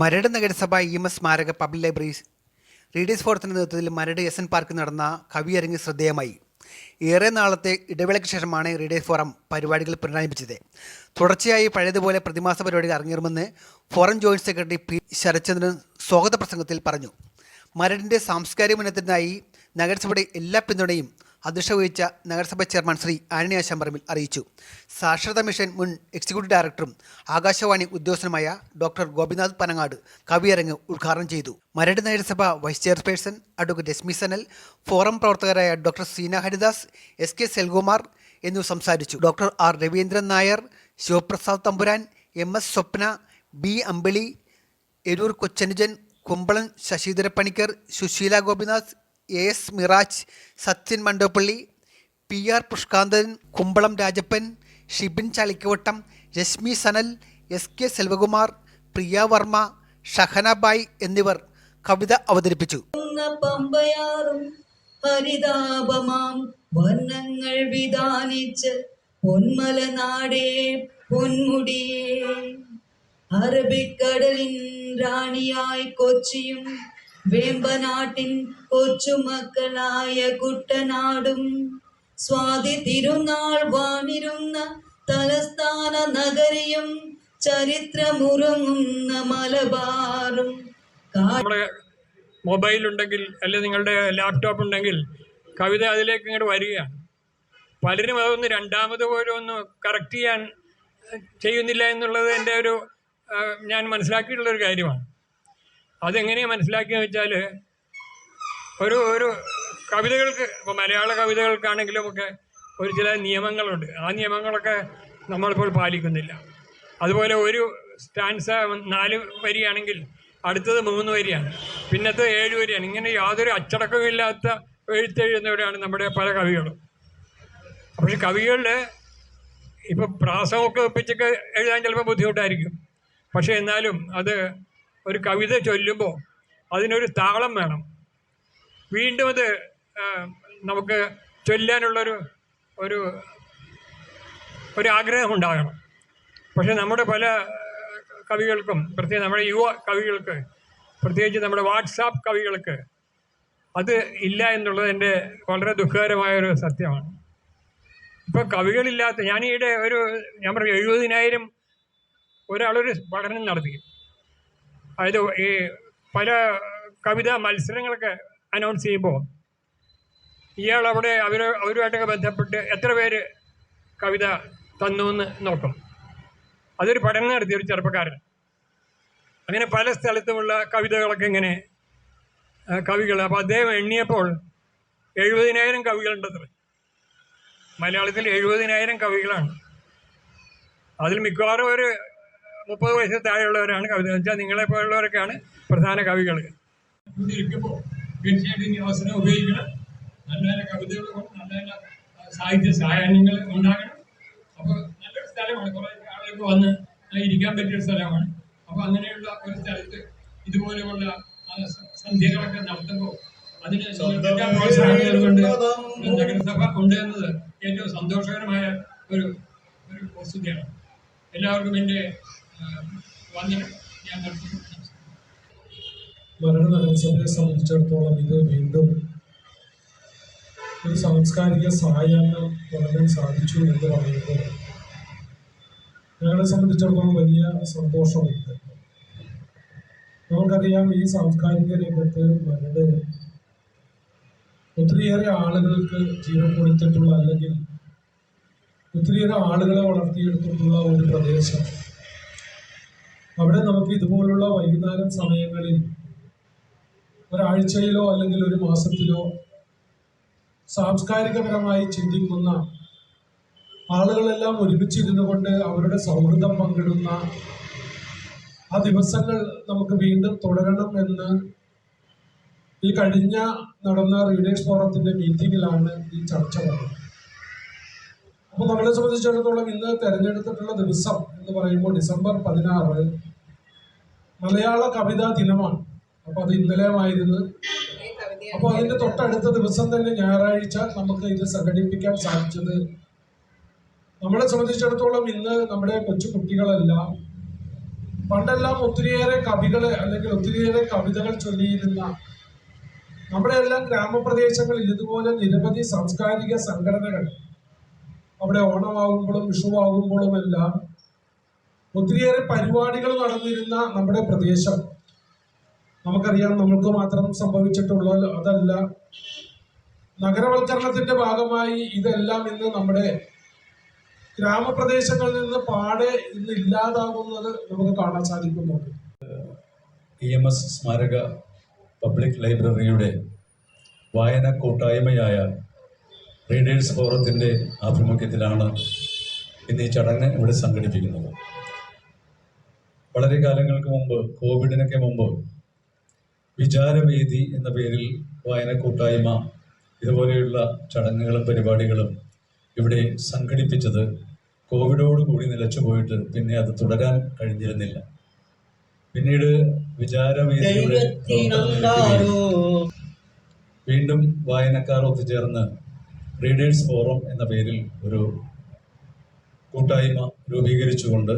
മരട് നഗരസഭ E M S സ്മാരക public library readers ഫോറത്തിന്റെ നേതൃത്വത്തിൽ മരട് എസ് എൻ പാർക്കിൽ നടന്ന കവിയരങ്ങ് ശ്രദ്ധേയമായി. ഏറെ നാളത്തെ ഇടവേളയ്ക്ക് ശേഷമാണ് റീഡേഴ്സ് ഫോറം പരിപാടികൾ പുനരാരംഭിച്ചത്. തുടർച്ചയായി പഴയതുപോലെ പ്രതിമാസ പരിപാടികൾ ഇറങ്ങിയിരുമെന്ന് forum joint secretary P Sarathchandran സ്വാഗത പ്രസംഗത്തിൽ പറഞ്ഞു. മരടിന്റെ സാംസ്കാരിക മുന്നേറ്റത്തിനായി നഗരസഭയുടെ എല്ലാ പിന്തുണയും അധ്യക്ഷ വഹിച്ച നഗരസഭാ ചെയർമാൻ ശ്രീ ആന്റണി ആശാമ്പറമ്പിൽ അറിയിച്ചു. സാക്ഷരതാ മിഷൻ മുൻ എക്സിക്യൂട്ടീവ് ഡയറക്ടറും ആകാശവാണി ഉദ്യോഗസ്ഥനുമായ ഡോക്ടർ ഗോപിനാഥ് പനങ്ങാട് കവിയരങ്ങ് ഉദ്ഘാടനം ചെയ്തു. മരട് നഗരസഭ vice chairperson advocate Rashmi Sanal forum പ്രവർത്തകരായ doctor Seena Haridas S K Selkumar എന്നിവർ സംസാരിച്ചു. Doctor R Raveendran Nair Shivaprasad Thampuran M S Swapna B Ambili Eroor Kochanujan Kumbalan Sasidhara Panicker Susheela Gopinath A S Miraj Sachin Mandoppally P R Pushkanthan Kumbalam Rajappan Shibin Chalikkavattam Rashmi Sanal S K Selvakumar Priya Varma Shahanabai എന്നിവർ കവിത അവതരിപ്പിച്ചു. ഹരിതാപമാം. വർണങ്ങൾ വിധാനിച്ച് പൊന്മല നാടേ പൊന്മുടിയേ. അറബിക്കടലിൻ റാണിയായി കൊച്ചിയും വേമ്പനാട്ടിൻ കൊച്ചുമക്കളായ കുട്ടനാടും സ്വാതി തിരുനാൾ വാണിരുന്ന തലസ്ഥാന നഗരിയും ചരിത്രമുറങ്ങുന്ന മലബാറും. നമ്മുടെ mobile ഉണ്ടെങ്കിൽ അല്ലെങ്കിൽ നിങ്ങളുടെ laptop ഉണ്ടെങ്കിൽ കവിത അതിലേക്ക് ഇങ്ങോട്ട് വരികയാണ്. പലരും അതൊന്ന് രണ്ടാമത് പോലും ഒന്ന് കറക്റ്റ് ചെയ്യാൻ ചെയ്യുന്നില്ല എന്നുള്ളത് എന്റെ ഒരു ഞാൻ മനസ്സിലാക്കിയിട്ടുള്ളൊരു കാര്യമാണ്. അതെങ്ങനെയാണ് മനസ്സിലാക്കിയെന്ന് വെച്ചാൽ ഒരു ഒരു കവിതകൾക്ക് ഇപ്പോൾ മലയാള കവിതകൾക്കാണെങ്കിലും ഒക്കെ ഒരു ചില നിയമങ്ങളുണ്ട്. ആ നിയമങ്ങളൊക്കെ നമ്മളിപ്പോൾ പാലിക്കുന്നില്ല. അതുപോലെ ഒരു സ്റ്റാൻസ നാല് വരിയാണെങ്കിൽ അടുത്തത് മൂന്ന് വരിയാണ്. പിന്നത്തെ ഏഴ് വരിയാണ്. ഇങ്ങനെ യാതൊരു അച്ചടക്കമില്ലാത്ത എഴുത്തെഴുതുന്നവരാണ് നമ്മുടെ പല കവികളും. പക്ഷെ കവികളിൽ ഇപ്പം പ്രാസമൊക്കെ ഒപ്പിച്ചൊക്കെ എഴുതാൻ ചിലപ്പോൾ ബുദ്ധിമുട്ടായിരിക്കും. പക്ഷേ എന്നാലും അത് ഒരു കവിത ചൊല്ലുമ്പോൾ അതിനൊരു താളം വേണം. വീണ്ടും അത് നമുക്ക് ചൊല്ലാനുള്ളൊരു ഒരു ഒരു ആഗ്രഹം ഉണ്ടാകണം പക്ഷേ നമ്മുടെ പല കവികൾക്കും പ്രത്യേകിച്ച് നമ്മുടെ യുവ കവികൾക്ക് പ്രത്യേകിച്ച് നമ്മുടെ വാട്സാപ്പ് കവികൾക്ക് അത് ഇല്ല എന്നുള്ളത് എന്റെ വളരെ ദുഃഖകരമായൊരു സത്യമാണ്. ഇപ്പോൾ കവികളില്ലാത്ത ഞാനീടെ ഒരു ഞാൻ പറഞ്ഞു എഴുപതിനായിരം ഒരാളൊരു പഠനം നടത്തി. അതായത് ഈ പല കവിതാ മത്സരങ്ങളൊക്കെ അനൗൺസ് ചെയ്യുമ്പോൾ ഇയാൾ അവിടെ അവർ അവരുമായിട്ടൊക്കെ ബന്ധപ്പെട്ട് എത്ര പേര് കവിത തന്നു എന്ന് നോക്കും. അതൊരു പഠനം നടത്തിയ ഒരു ചെറുപ്പക്കാരൻ. അങ്ങനെ പല സ്ഥലത്തുമുള്ള കവിതകളൊക്കെ ഇങ്ങനെ കവികൾ. അപ്പോൾ അദ്ദേഹം എണ്ണിയപ്പോൾ എഴുപതിനായിരം കവികളുണ്ടത്ര. മലയാളത്തിൽ എഴുപതിനായിരം കവികളാണ്. അതിൽ മിക്കവാറും ഒരു മുപ്പത് വയസ്സിൽ താഴെയുള്ളവരാണ് കവിത. വെച്ചാൽ നിങ്ങളെ പോലുള്ളവരൊക്കെയാണ് പ്രധാന കവികൾ. ഇരിക്കുമ്പോൾ തീർച്ചയായിട്ടും ഈ അവസരം ഉപയോഗിക്കണം. നല്ല നല്ല കവിതകൾ നല്ല നല്ല ആ, സാഹിത്യ സായാഹ്നങ്ങൾ ഉണ്ടാകണം. അപ്പോൾ നല്ലൊരു സ്ഥലമാണ്. കുറേ ആളുകൾക്ക് വന്ന് ഇരിക്കാൻ പറ്റിയ സ്ഥലമാണ്. അപ്പോൾ അങ്ങനെയുള്ള ഒരു സ്ഥലത്ത് ഇതുപോലെയുള്ള സന്ധ്യകളൊക്കെ നടത്തുമ്പോൾ അതിന് നഗരസഭ ഉണ്ട് എന്നത് ഏറ്റവും സന്തോഷകരമായ ഒരു ഒരു വസ്തുതയാണ്. എല്ലാവർക്കും എന്റെ വന്ദനം ഞാൻ സംബന്ധിച്ചിടത്തോളം ഇത് വീണ്ടും ഒരു സാംസ്കാരിക സായാഹ്നം തുടങ്ങാൻ സാധിച്ചു എന്ന് പറയുമ്പോൾ ഞങ്ങളെ സംബന്ധിച്ചിടത്തോളം വലിയ സന്തോഷമുണ്ട്. നമുക്കറിയാം ഈ സാംസ്കാരിക രംഗത്ത് മരട് ഒത്തിരിയേറെ ആളുകൾക്ക് ജീവൻ കൊടുത്തിട്ടുള്ള അല്ലെങ്കിൽ ഒത്തിരിയേറെ ആളുകളെ വളർത്തിയെടുത്തിട്ടുള്ള ഒരു പ്രദേശം. അവിടെ നമുക്ക് ഇതുപോലുള്ള വൈകുന്നേരം സമയങ്ങളിൽ ഒരാഴ്ചയിലോ അല്ലെങ്കിൽ ഒരു മാസത്തിലോ സാംസ്കാരികപരമായി ചിന്തിക്കുന്ന ആളുകളെല്ലാം ഒരുമിച്ചിരുന്നു കൊണ്ട് അവരുടെ സൗഹൃദം പങ്കിടുന്ന ആ ദിവസങ്ങൾ നമുക്ക് വീണ്ടും തുടരണം എന്ന് ഈ കഴിഞ്ഞ നടന്ന റീഡേഴ്സ് ഫോറത്തിന്റെ മീറ്റിംഗിലാണ് ഈ ചർച്ച വന്നത്. അപ്പോൾ നമ്മളെ സംബന്ധിച്ചിടത്തോളം ഇന്ന് തെരഞ്ഞെടുത്തിട്ടുള്ള ദിവസം എന്ന് പറയുമ്പോൾ ഡിസംബർ പതിനാറ് മലയാള കവിതാ ദിനമാണ്. അപ്പോൾ അത് ഇന്നലെയുമായിരുന്നു. അപ്പോൾ അതിന്റെ തൊട്ടടുത്ത ദിവസം തന്നെ ഞായറാഴ്ച നമുക്ക് ഇത് സംഘടിപ്പിക്കാൻ സാധിച്ചത്. നമ്മളെ സംബന്ധിച്ചിടത്തോളം ഇന്ന് നമ്മുടെ കൊച്ചു കുട്ടികളെല്ലാം പണ്ടെല്ലാം ഒത്തിരിയേറെ കവികളെ അല്ലെങ്കിൽ ഒത്തിരിയേറെ കവിതകൾ ചൊല്ലിയിരുന്ന നമ്മുടെ എല്ലാം ഗ്രാമപ്രദേശങ്ങളിൽ ഇതുപോലെ നിരവധി സാംസ്കാരിക സംഘടനകൾ അവിടെ ഓണമാകുമ്പോഴും വിഷുവാകുമ്പോഴും എല്ലാം ഒത്തിരിയേറെ പരിപാടികൾ നടന്നിരുന്ന നമ്മുടെ പ്രദേശം. നമുക്കറിയാം നമ്മൾക്ക് മാത്രം സംഭവിച്ചിട്ടുള്ള അതല്ല. നഗരവൽക്കരണത്തിന്റെ ഭാഗമായി ഇതെല്ലാം ഇന്ന് നമ്മുടെ ഗ്രാമപ്രദേശങ്ങളിൽ നിന്ന് പാടെ ഇന്ന് ഇല്ലാതാകുന്നത് നമുക്ക് കാണാൻ സാധിക്കുന്നുണ്ട് ഇ എം എസ് സ്മാരക പബ്ലിക് ലൈബ്രറിയുടെ വായന കൂട്ടായ്മയായ റീഡേഴ്സ് ഫോറത്തിന്റെ ആഭിമുഖ്യത്തിലാണ് ഇന്ന് ഈ ചടങ്ങ് ഇവിടെ സംഘടിപ്പിക്കുന്നത്. വളരെ കാലങ്ങൾക്ക് മുമ്പ് കോവിഡിനൊക്കെ മുമ്പ് വിചാരവേദി എന്ന പേരിൽ വായന കൂട്ടായ്മ ഇതുപോലെയുള്ള ചടങ്ങുകളും പരിപാടികളും ഇവിടെ സംഘടിപ്പിച്ചത് കോവിഡോട് കൂടി നിലച്ചു പോയിട്ട് പിന്നെ അത് തുടരാൻ കഴിഞ്ഞിരുന്നില്ല. പിന്നീട് വിചാരവേദിയുടെ വീണ്ടും വായനക്കാർ ഒത്തുചേർന്ന് റീഡേഴ്സ് ഫോറം എന്ന പേരിൽ ഒരു കൂട്ടായ്മ രൂപീകരിച്ചുകൊണ്ട്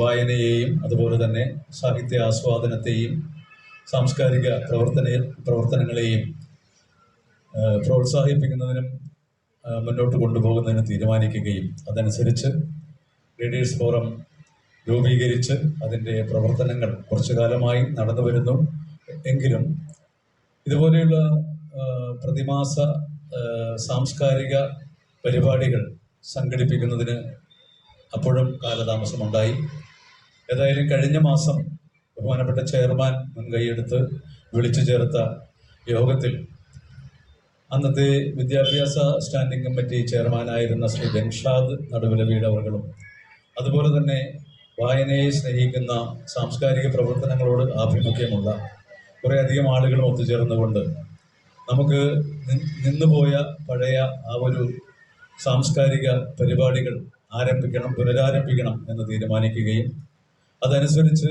വായനയെയും അതുപോലെ തന്നെ സാഹിത്യ ആസ്വാദനത്തെയും സാംസ്കാരിക പ്രവർത്തന പ്രവർത്തനങ്ങളെയും പ്രോത്സാഹിപ്പിക്കുന്നതിനും മുന്നോട്ട് കൊണ്ടുപോകുന്നതിന് തീരുമാനിക്കുകയും അതനുസരിച്ച് റീഡേഴ്സ് ഫോറം രൂപീകരിച്ച് അതിന്റെ പ്രവർത്തനങ്ങൾ കുറച്ചു കാലമായി നടന്നു വരുന്നു. എങ്കിലും ഇതുപോലെയുള്ള പ്രതിമാസ സാംസ്കാരിക പരിപാടികൾ സംഘടിപ്പിക്കുന്നതിന് അപ്പോഴും കാലതാമസമുണ്ടായി. ഏതായാലും കഴിഞ്ഞ മാസം ബഹുമാനപ്പെട്ട ചെയർമാൻ മുൻകൈയെടുത്ത് വിളിച്ചു ചേർത്ത യോഗത്തിൽ അന്നത്തെ വിദ്യാഭ്യാസ സ്റ്റാൻഡിംഗ് കമ്മിറ്റി ചെയർമാനായിരുന്ന ശ്രീ ബൻഷാദ് നടുവിലവീട് അവർകളും അതുപോലെ തന്നെ വായനയെ സ്നേഹിക്കുന്ന സാംസ്കാരിക പ്രവർത്തനങ്ങളോട് ആഭിമുഖ്യമുള്ള കുറേയധികം ആളുകളും ഒത്തുചേർന്നുകൊണ്ട് നമുക്ക് നിന്നുപോയ പഴയ ആ ഒരു സാംസ്കാരിക പരിപാടികൾ ആരംഭിക്കണം പുനരാരംഭിക്കണം എന്ന് തീരുമാനിക്കുകയും അതനുസരിച്ച്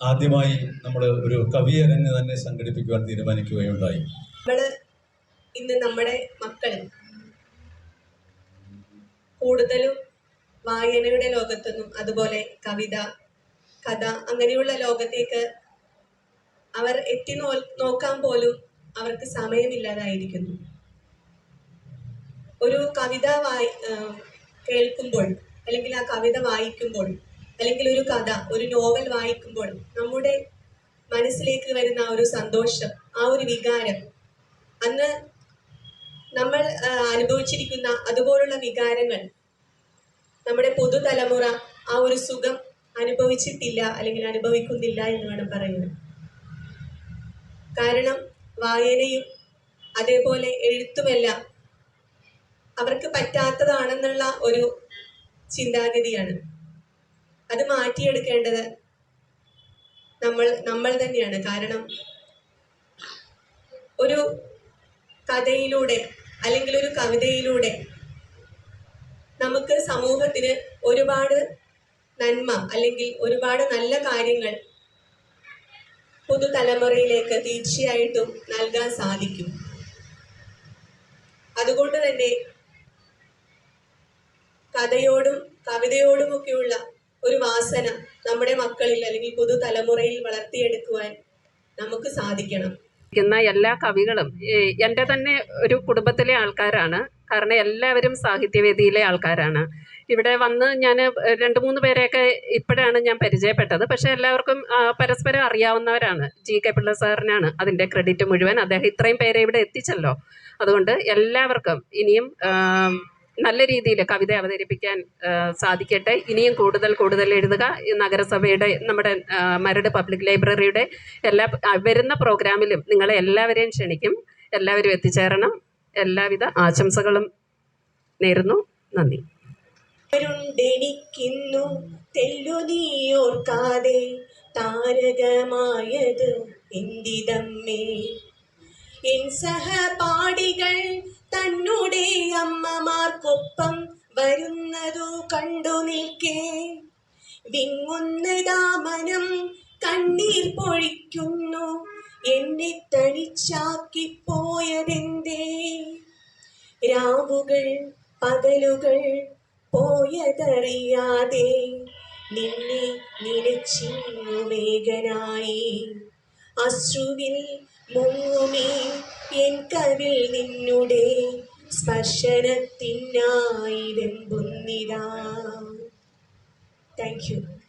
ആദ്യമായി നമ്മൾ ഒരു കവിയരങ്ങ് തന്നെ സംഘടിപ്പിക്കുവാൻ തീരുമാനിക്കുകയുണ്ടായി. ഇന്ന് നമ്മുടെ മക്കൾ കൂടുതലും വായനയുടെ ലോകത്തൊന്നും അതുപോലെ കവിത കഥ അങ്ങനെയുള്ള ലോകത്തേക്ക് അവർ എത്തി നോ നോക്കാൻ പോലും അവർക്ക് സമയമില്ലാതായിരിക്കുന്നു. ഒരു കവിത വായി കേൾക്കുമ്പോൾ അല്ലെങ്കിൽ ആ കവിത വായിക്കുമ്പോൾ അല്ലെങ്കിൽ ഒരു കഥ ഒരു നോവൽ വായിക്കുമ്പോൾ നമ്മുടെ മനസ്സിലേക്ക് വരുന്ന ആ ഒരു സന്തോഷം ആ ഒരു വികാരം അന്ന് നമ്മൾ അനുഭവിച്ചിരിക്കുന്ന അതുപോലുള്ള വികാരങ്ങൾ നമ്മുടെ പുതുതലമുറ ആ ഒരു സുഖം അനുഭവിച്ചിട്ടില്ല അല്ലെങ്കിൽ അനുഭവിക്കുന്നില്ല എന്ന് വേണം പറയുന്നത്. കാരണം വായനയും അതേപോലെ എഴുത്തുമെല്ലാം അവർക്ക് പറ്റാത്തതാണെന്നുള്ള ഒരു ചിന്താഗതിയാണ്. അത് മാറ്റിയെടുക്കേണ്ടത് നമ്മൾ നമ്മൾ തന്നെയാണ്. കാരണം ഒരു കഥയിലൂടെ അല്ലെങ്കിൽ ഒരു കവിതയിലൂടെ നമുക്ക് സമൂഹത്തിന് ഒരുപാട് നന്മ അല്ലെങ്കിൽ ഒരുപാട് നല്ല കാര്യങ്ങൾ പുതുതലമുറയിലേക്ക് തീർച്ചയായിട്ടും നൽകാൻ സാധിക്കും. അതുകൊണ്ട് തന്നെ കഥയോടും കവിതയോടുമൊക്കെയുള്ള ഒരു വാസന നമ്മുടെ മക്കളിൽ അല്ലെങ്കിൽ പുതുതലമുറയിൽ വളർത്തിയെടുക്കുവാൻ നമുക്ക് സാധിക്കണം. ക്കുന്ന എല്ലാ കവികളും എന്റെ തന്നെ ഒരു കുടുംബത്തിലെ ആൾക്കാരാണ്. കാരണം എല്ലാവരും സാഹിത്യവേദിയിലെ ആൾക്കാരാണ്. ഇവിടെ വന്ന് ഞാൻ രണ്ട് മൂന്ന് പേരെയൊക്കെ ഇപ്പോഴാണ് ഞാൻ പരിചയപ്പെട്ടത്. പക്ഷെ എല്ലാവർക്കും പരസ്പരം അറിയാവുന്നവരാണ്. ജി. കെ. പിള്ള സാറിനാണ് അതിന്റെ ക്രെഡിറ്റ് മുഴുവൻ. അദ്ദേഹം ഇത്രയും പേരെ ഇവിടെ എത്തിച്ചല്ലോ. അതുകൊണ്ട് എല്ലാവർക്കും ഇനിയും നല്ല രീതിയിൽ കവിത അവതരിപ്പിക്കാൻ സാധിക്കട്ടെ. ഇനിയും കൂടുതൽ കൂടുതൽ എഴുതുക. നഗരസഭയുടെ നമ്മുടെ മരട് പബ്ലിക് ലൈബ്രറിയുടെ എല്ലാ വരുന്ന പ്രോഗ്രാമിലും നിങ്ങളെ എല്ലാവരെയും ക്ഷണിക്കും. എല്ലാവരും എത്തിച്ചേരണം. എല്ലാവിധ ആശംസകളും നേരുന്നു. നന്ദി. ണ്ടെനിക്കിന്നു തെല്ലു നീയോർക്കാതെ താരകമായത് എന്തിതമ്മേ? എൻ സഹപാഠികൾ തന്നുടെ അമ്മമാർക്കൊപ്പം വരുന്നതു കണ്ടു നിൽക്കേ. വിങ്ങുന്നതാ മനം കണ്ണീർ പൊഴിക്കുന്നു. എന്നെ തനിച്ചാക്കി പോയതെന്തേ? രാവുകൾ പകലുകൾ പോയതറിയാതെ നിന്നെ നിലച്ചിങ്ങു വേഗനായി അശ്രുവിൽ മുങ്ങുമേ എൻ കവിൽ നിന്നുടെ സ്പർശനത്തിനായി വെമ്പുന്നിതാ. Thank you